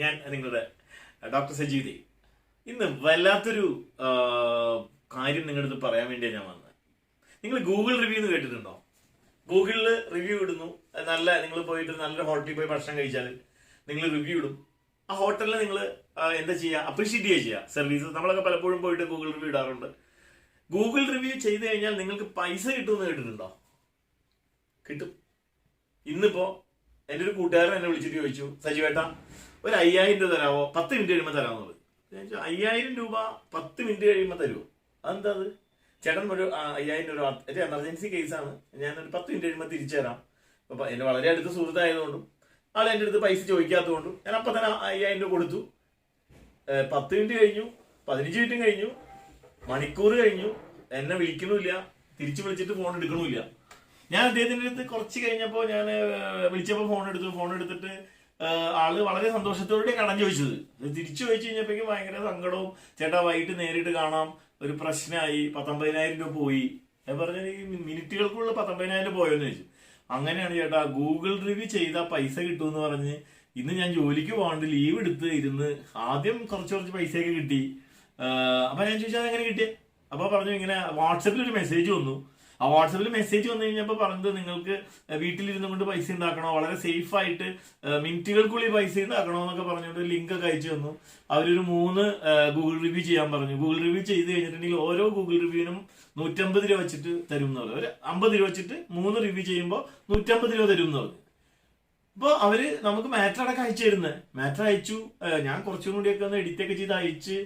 ഞാൻ നിങ്ങളുടെ ഡോക്ടർ സജീതി ഇന്ന് വല്ലാത്തൊരു കാര്യം നിങ്ങളുടെ അടുത്ത് പറയാൻ വേണ്ടിയാണ് ഞാൻ വന്നത്. നിങ്ങൾ ഗൂഗിൾ റിവ്യൂ എന്ന് കേട്ടിട്ടുണ്ടോ? ഗൂഗിളിൽ റിവ്യൂ ഇടുന്നു. നല്ല നിങ്ങൾ പോയിട്ട് നല്ലൊരു ഹോട്ടലിൽ പോയി ഭക്ഷണം കഴിച്ചാൽ നിങ്ങൾ റിവ്യൂ ഇടും. ആ ഹോട്ടലിൽ നിങ്ങൾ എന്താ ചെയ്യുക അപ്രീഷിയേറ്റ് ചെയ്യുക സർവീസ് നമ്മളൊക്കെ പലപ്പോഴും പോയിട്ട് ഗൂഗിൾ റിവ്യൂ ഇടാറുണ്ട്. ഗൂഗിൾ റിവ്യൂ ചെയ്ത് കഴിഞ്ഞാൽ നിങ്ങൾക്ക് പൈസ കിട്ടുമെന്ന് കേട്ടിട്ടുണ്ടോ? കിട്ടും. ഇന്നിപ്പോ എന്റെ ഒരു കൂട്ടുകാരൻ എന്നെ വിളിച്ചിട്ട് ചോദിച്ചു സജീവേട്ട ഒരു അയ്യായിരം രൂപ തരാമോ? പത്ത് മിനിറ്റ് കഴിയുമ്പോൾ തരാമെന്ന് പറഞ്ഞു ഞാൻ ചോദിച്ചു, അയ്യായിരം രൂപ പത്ത് മിനിറ്റ് കഴിയുമ്പോൾ തരുമോ അതെന്താ അത്? ചേട്ടൻ ഒരു അയ്യായിരം രൂപ ഒരു എമർജൻസി കേസാണ്. ഞാൻ ഒരു പത്ത് മിനിറ്റ് കഴിയുമ്പോൾ തിരിച്ചു തരാം. അപ്പൊ എന്റെ വളരെ അടുത്ത സുഹൃത്തായതുകൊണ്ടും ആൾ എന്റെ അടുത്ത് പൈസ ചോദിക്കാത്തതുകൊണ്ടും ഞാൻ അപ്പം തന്നെ അയ്യായിരം രൂപ കൊടുത്തു. പത്ത് മിനിറ്റ് കഴിഞ്ഞു പതിനഞ്ച് മിനിറ്റും കഴിഞ്ഞു മണിക്കൂർ കഴിഞ്ഞു എന്നെ വിളിക്കണമില്ല തിരിച്ചു വിളിച്ചിട്ട് ഫോൺ എടുക്കണമില്ല ഞാൻ അദ്ദേഹത്തിന്റെ അടുത്ത് കുറച്ച് കഴിഞ്ഞപ്പോൾ ഞാൻ വിളിച്ചപ്പോൾ ഫോൺ എടുത്തു ഫോൺ എടുത്തിട്ട് ആൾ വളരെ സന്തോഷത്തോടെ കടം ചോദിച്ചത്. തിരിച്ചു ചോദിച്ചു കഴിഞ്ഞപ്പോഴേക്കും ഭയങ്കര സങ്കടവും ചേട്ടാ വൈകിട്ട് നേരിട്ട് കാണാം ഒരു പ്രശ്നമായി പത്തൊമ്പതിനായിരം രൂപ പോയി. ഞാൻ ഈ മിനിറ്റുകൾക്കുള്ള പത്തൊമ്പതിനായിരം പോയോന്ന് ചോദിച്ചു. അങ്ങനെയാണ് ചേട്ടാ ഗൂഗിൾ റിവ്യൂ ചെയ്താൽ പൈസ കിട്ടുമെന്ന് പറഞ്ഞ് ഇന്ന് ഞാൻ ജോലിക്ക് പോകാണ്ട് ലീവ് എടുത്ത് ഇരുന്ന് ആദ്യം കുറച്ച് കുറച്ച് പൈസയൊക്കെ കിട്ടി. അപ്പൊ ഞാൻ ചോദിച്ചാൽ എങ്ങനെ കിട്ടിയേ? അപ്പൊ പറഞ്ഞു ഇങ്ങനെ വാട്സപ്പിൽ ഒരു മെസ്സേജ് വന്നു. ആ വാട്സപ്പിൽ മെസ്സേജ് വന്നു കഴിഞ്ഞപ്പോൾ പറഞ്ഞത് നിങ്ങൾക്ക് വീട്ടിലിരുന്നു കൊണ്ട് പൈസ ഉണ്ടാക്കണോ? വളരെ സേഫ് ആയിട്ട് മിനിറ്റുകൾക്കുള്ളിൽ പൈസ ഉണ്ടാക്കണോ എന്നൊക്കെ പറഞ്ഞുകൊണ്ട് ലിങ്ക് ഒക്കെ അയച്ചു തന്നു. അവരൊരു മൂന്ന് ഗൂഗിൾ റിവ്യൂ ചെയ്യാൻ പറഞ്ഞു. ഗൂഗിൾ റിവ്യൂ ചെയ്ത് കഴിഞ്ഞിട്ടുണ്ടെങ്കിൽ ഓരോ ഗൂഗിൾ റിവ്യൂവിനും നൂറ്റമ്പത് രൂപ വെച്ചിട്ട് തരും എന്ന് പറഞ്ഞു. ഒരു അമ്പത് രൂപ വെച്ചിട്ട് മൂന്ന് റിവ്യൂ ചെയ്യുമ്പോൾ നൂറ്റമ്പത് രൂപ തരും എന്ന് പറഞ്ഞു. ഇപ്പൊ അവർ നമുക്ക് മാറ്റർ അടക്കം അയച്ചു തരുന്നത് മാറ്റർ അയച്ചു. ഞാൻ കുറച്ചും കൂടിയൊക്കെ ഒന്ന് എഡിറ്റ് ഒക്കെ ചെയ്ത് അയച്ച്.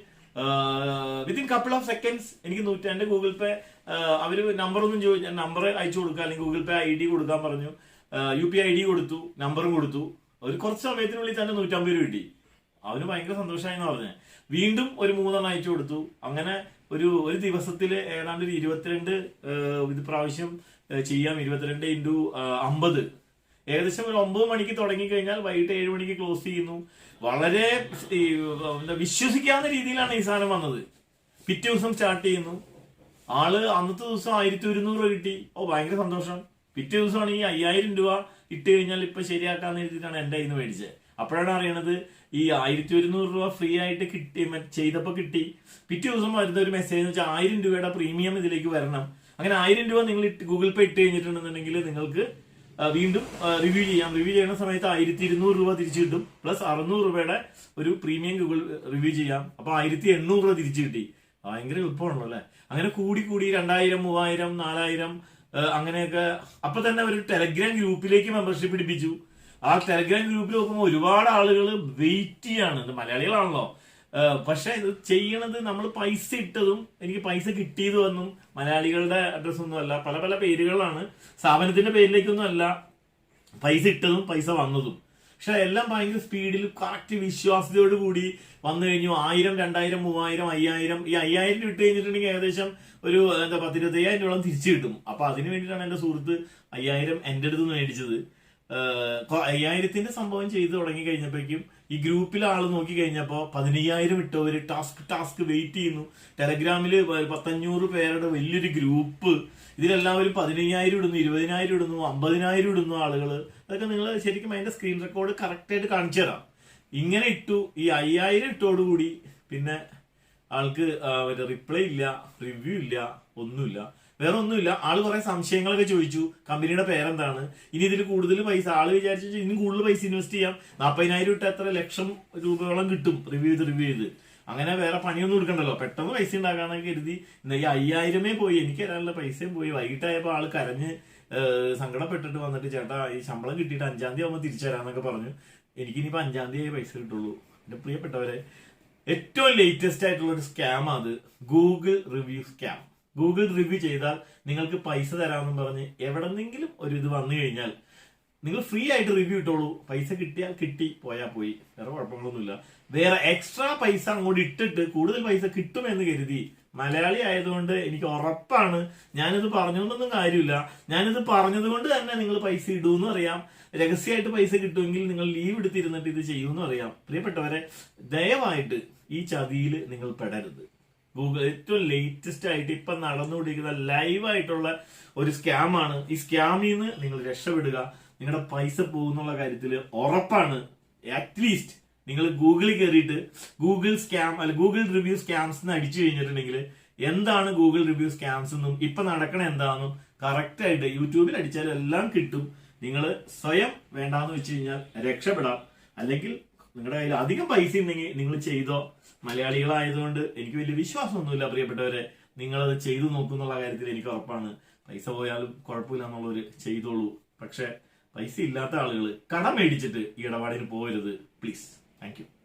വിത്തിൻ കപ്പിൾ ഓഫ് സെക്കൻഡ്സ് എനിക്ക് നൂറ്റി എന്റെ ഗൂഗിൾ പേ അവർ നമ്പറൊന്നും ചോദിച്ചു നമ്പർ അയച്ചു കൊടുക്കുക അല്ലെങ്കിൽ ഗൂഗിൾ പേ ഐ ഡി കൊടുക്കാൻ പറഞ്ഞു. യു പി ഐ ഡി കൊടുത്തു നമ്പറും കൊടുത്തു. ഒരു കുറച്ച് സമയത്തിനുള്ളിൽ തന്നെ നൂറ്റമ്പത് രൂപ കിട്ടി. അവന് ഭയങ്കര സന്തോഷമായി എന്ന് പറഞ്ഞു. വീണ്ടും ഒരു മൂന്നെണ്ണം അയച്ചു കൊടുത്തു. അങ്ങനെ ഒരു ഒരു ദിവസത്തിൽ ഏതാണ്ട് ഒരു ഇരുപത്തിരണ്ട് ഇത് പ്രാവശ്യം ചെയ്യാം. ഇരുപത്തിരണ്ട് ഇന്റു അമ്പത്. ഏകദേശം ഒരു ഒമ്പത് മണിക്ക് തുടങ്ങി കഴിഞ്ഞാൽ വൈകിട്ട് ഏഴ് മണിക്ക് ക്ലോസ് ചെയ്യുന്നു. വളരെ വിശ്വസിക്കാവുന്ന രീതിയിലാണ് ഈ സാധനം വന്നത്. പിറ്റേ ദിവസം സ്റ്റാർട്ട് ചെയ്യുന്നു. ആൾ അന്നത്തെ ദിവസം ആയിരത്തി ഒരുന്നൂറ് രൂപ കിട്ടി. ഓ ഭയങ്കര സന്തോഷം. പിറ്റേ ദിവസമാണ് ഈ അയ്യായിരം രൂപ ഇട്ട് കഴിഞ്ഞാൽ ഇപ്പൊ ശരിയാക്കാന്ന് എഴുതിയിട്ടാണ് എന്റെ കയ്യിൽ നിന്ന് മേടിച്ചത്. അപ്പോഴാണ് അറിയണത് ഈ ആയിരത്തി ഒരുന്നൂറ് രൂപ ഫ്രീ ആയിട്ട് കിട്ടി ചെയ്തപ്പോൾ ചെയ്തപ്പോ കിട്ടി. പിറ്റേ ദിവസം വരുന്ന ഒരു മെസ്സേജ് എന്ന് വെച്ചാൽ ആയിരം രൂപയുടെ പ്രീമിയം ഇതിലേക്ക് വരണം. അങ്ങനെ ആയിരം രൂപ നിങ്ങൾ ഗൂഗിൾ പേ ഇട്ട് കഴിഞ്ഞിട്ടുണ്ടെന്നുണ്ടെങ്കിൽ നിങ്ങൾക്ക് വീണ്ടും റിവ്യൂ ചെയ്യാം. റിവ്യൂ ചെയ്യുന്ന സമയത്ത് ആയിരത്തി ഇരുന്നൂറ് രൂപ തിരിച്ചു കിട്ടും. പ്ലസ് അറുന്നൂറ് രൂപയുടെ ഒരു പ്രീമിയം ഗൂഗിൾ റിവ്യൂ ചെയ്യാം. അപ്പൊ ആയിരത്തി എണ്ണൂറ് രൂപ തിരിച്ചു കിട്ടി. ഭയങ്കര എളുപ്പമാണല്ലോ അല്ലെ? അങ്ങനെ കൂടി കൂടി രണ്ടായിരം മൂവായിരം നാലായിരം അങ്ങനെയൊക്കെ. അപ്പൊ തന്നെ ഒരു ടെലഗ്രാം ഗ്രൂപ്പിലേക്ക് മെമ്പർഷിപ്പ് പിടിപ്പിച്ചു ആ ടെലഗ്രാം ഗ്രൂപ്പിൽ നോക്കുമ്പോൾ ഒരുപാട് ആളുകൾ വെയിറ്റ് ചെയ്യാണ്. മലയാളികളാണല്ലോ. പക്ഷെ ഇത് ചെയ്യണത് നമ്മൾ പൈസ ഇട്ടതും എനിക്ക് പൈസ കിട്ടിയതും ഒന്നും മലയാളികളുടെ അഡ്രസ് ഒന്നും അല്ല. പല പല പേരുകളാണ്. സ്ഥാപനത്തിന്റെ പേരിലേക്കൊന്നും അല്ല. പൈസ ഇട്ടതും പൈസ വന്നതും. പക്ഷെ എല്ലാം ഭയങ്കര സ്പീഡിൽ കറക്റ്റ് വിശ്വാസ്യതയോട് കൂടി വന്നു കഴിഞ്ഞു. ആയിരം രണ്ടായിരം മൂവായിരം അയ്യായിരം. ഈ അയ്യായിരം ഇട്ട് കഴിഞ്ഞിട്ടുണ്ടെങ്കിൽ ഏകദേശം ഒരു എന്താ പത്തിരുപത്തയ്യായിരം രൂപ തിരിച്ചു കിട്ടും. അപ്പൊ അതിന് വേണ്ടിയിട്ടാണ് എന്റെ സുഹൃത്ത് അയ്യായിരം എന്റെ അടുത്ത് നിന്ന് മേടിച്ചത്. അയ്യായിരത്തിന്റെ സംഭവം ചെയ്തു തുടങ്ങി കഴിഞ്ഞപ്പോഴേക്കും ഈ ഗ്രൂപ്പിൽ ആൾ നോക്കി കഴിഞ്ഞപ്പോ പതിനയ്യായിരം ഇട്ടവര് ടാസ്ക് ടാസ്ക് വെയിറ്റ് ചെയ്യുന്നു. ടെലഗ്രാമിൽ പത്തഞ്ഞൂറ് പേരുടെ വലിയൊരു ഗ്രൂപ്പ്. ഇതിലെല്ലാവരും പതിനയ്യായിരം ഇടുന്നു ഇരുപതിനായിരം ഇടുന്നു അമ്പതിനായിരം ഇടുന്നു ആളുകൾ അതൊക്കെ നിങ്ങൾ ശരിക്കും അതിന്റെ സ്ക്രീൻ റെക്കോർഡ് കറക്റ്റ് ആയിട്ട് കാണിച്ചു തരാം. ഇങ്ങനെ ഇട്ടു ഈ അയ്യായിരം ഇട്ടോടുകൂടി പിന്നെ ആൾക്ക് റിപ്ലൈ ഇല്ല റിവ്യൂ ഇല്ല ഒന്നുമില്ല. വേറെ ഒന്നുമില്ല ആൾ കുറെ സംശയങ്ങളൊക്കെ ചോദിച്ചു. കമ്പനിയുടെ പേരെന്താണ്? ഇനി ഇതിൽ കൂടുതൽ പൈസ. ആൾ വിചാരിച്ചു ഇനി കൂടുതൽ പൈസ ഇൻവെസ്റ്റ് ചെയ്യാം. നാൽപ്പതിനായിരം ഇട്ട് എത്ര ലക്ഷം രൂപയോളം കിട്ടും. റിവ്യൂ ചെയ്ത് റിവ്യൂ ചെയ്ത്. അങ്ങനെ വേറെ പണിയൊന്നും എടുക്കണ്ടല്ലോ. പെട്ടെന്ന് പൈസ ഉണ്ടാക്കാന്നൊക്കെ കരുതി. ഈ അയ്യായിരമേ പോയി. എനിക്ക് തരാനുള്ള പൈസയും പോയി. വൈകിട്ടായപ്പോ ആൾ കരഞ്ഞ് സങ്കടപ്പെട്ടിട്ട് വന്നിട്ട് ചേട്ടാ ഈ ശമ്പളം കിട്ടിയിട്ട് അഞ്ചാം തീയതി ആകുമ്പോൾ തിരിച്ചു തരാമെന്നൊക്കെ പറഞ്ഞു. എനിക്കിനിപ്പോൾ അഞ്ചാം തീയതി പൈസ കിട്ടുള്ളൂ. എന്റെ പ്രിയപ്പെട്ടവരെ ഏറ്റവും ലേറ്റസ്റ്റ് ആയിട്ടുള്ള ഒരു സ്കാം അത് Google review scam Google review ചെയ്താൽ നിങ്ങൾക്ക് പൈസ തരാമെന്ന് പറഞ്ഞ് എവിടെന്നെങ്കിലും ഒരു ഇത് വന്നു കഴിഞ്ഞാൽ നിങ്ങൾ ഫ്രീ ആയിട്ട് റിവ്യൂ ഇട്ടോളൂ. പൈസ കിട്ടിയാൽ കിട്ടി പോയാൽ പോയി. വേറെ കുഴപ്പങ്ങളൊന്നുമില്ല. വേറെ എക്സ്ട്രാ പൈസ അങ്ങോട്ട് ഇട്ടിട്ട് കൂടുതൽ പൈസ കിട്ടുമെന്ന് കരുതി മലയാളി ആയതുകൊണ്ട് എനിക്ക് ഉറപ്പാണ് ഞാനിത് പറഞ്ഞുകൊണ്ടൊന്നും കാര്യമില്ല. ഞാനിത് പറഞ്ഞത് കൊണ്ട് തന്നെ നിങ്ങൾ പൈസ ഇടൂന്ന് അറിയാം. രഹസ്യമായിട്ട് പൈസ കിട്ടുമെങ്കിൽ നിങ്ങൾ ലീവ് എടുത്തിരുന്നിട്ട് ഇത് ചെയ്യുമെന്ന് അറിയാം. പ്രിയപ്പെട്ടവരെ ദയവായിട്ട് ഈ ചതിയിൽ നിങ്ങൾ പെടരുത്. ഗൂഗിൾ ഏറ്റവും ലേറ്റസ്റ്റ് ആയിട്ട് ഇപ്പൊ നടന്നുകൊണ്ടിരിക്കുന്ന ലൈവ് ആയിട്ടുള്ള ഒരു സ്കാമാണ് ഈ സ്കാമിൽ നിന്ന് നിങ്ങൾ രക്ഷപ്പെടുക. നിങ്ങളുടെ പൈസ പോകുന്നുള്ള കാര്യത്തിൽ ഉറപ്പാണ്. അറ്റ്ലീസ്റ്റ് നിങ്ങൾ ഗൂഗിളിൽ കയറിയിട്ട് ഗൂഗിൾ സ്കാം അല്ല ഗൂഗിൾ റിവ്യൂ സ്കാംസ് എന്ന് അടിച്ചു കഴിഞ്ഞിട്ടുണ്ടെങ്കിൽ എന്താണ് ഗൂഗിൾ റിവ്യൂ സ്കാംസ് എന്നും ഇപ്പൊ നടക്കണ എന്താണെന്നും കറക്റ്റ് ആയിട്ട് യൂട്യൂബിൽ അടിച്ചാൽ എല്ലാം കിട്ടും. നിങ്ങൾ സ്വയം വേണ്ടാന്ന് വെച്ച് കഴിഞ്ഞാൽ രക്ഷപ്പെടാം. അല്ലെങ്കിൽ നിങ്ങളുടെ കയ്യിൽ അധികം പൈസ ഉണ്ടെങ്കിൽ നിങ്ങൾ ചെയ്തോ? മലയാളികളായതുകൊണ്ട് എനിക്ക് വലിയ വിശ്വാസമൊന്നുമില്ല പ്രിയപ്പെട്ടവരെ. നിങ്ങളത് ചെയ്തു നോക്കുന്നുള്ള കാര്യത്തിൽ എനിക്ക് ഉറപ്പാണ്. പൈസ പോയാലും കുഴപ്പമില്ല എന്നുള്ളൊരു ചെയ്തോളൂ. പക്ഷെ പൈസ ഇല്ലാത്ത ആളുകൾ കടം മേടിച്ചിട്ട് ഈ ഇടപാടിന് പോകരുത്. Please thank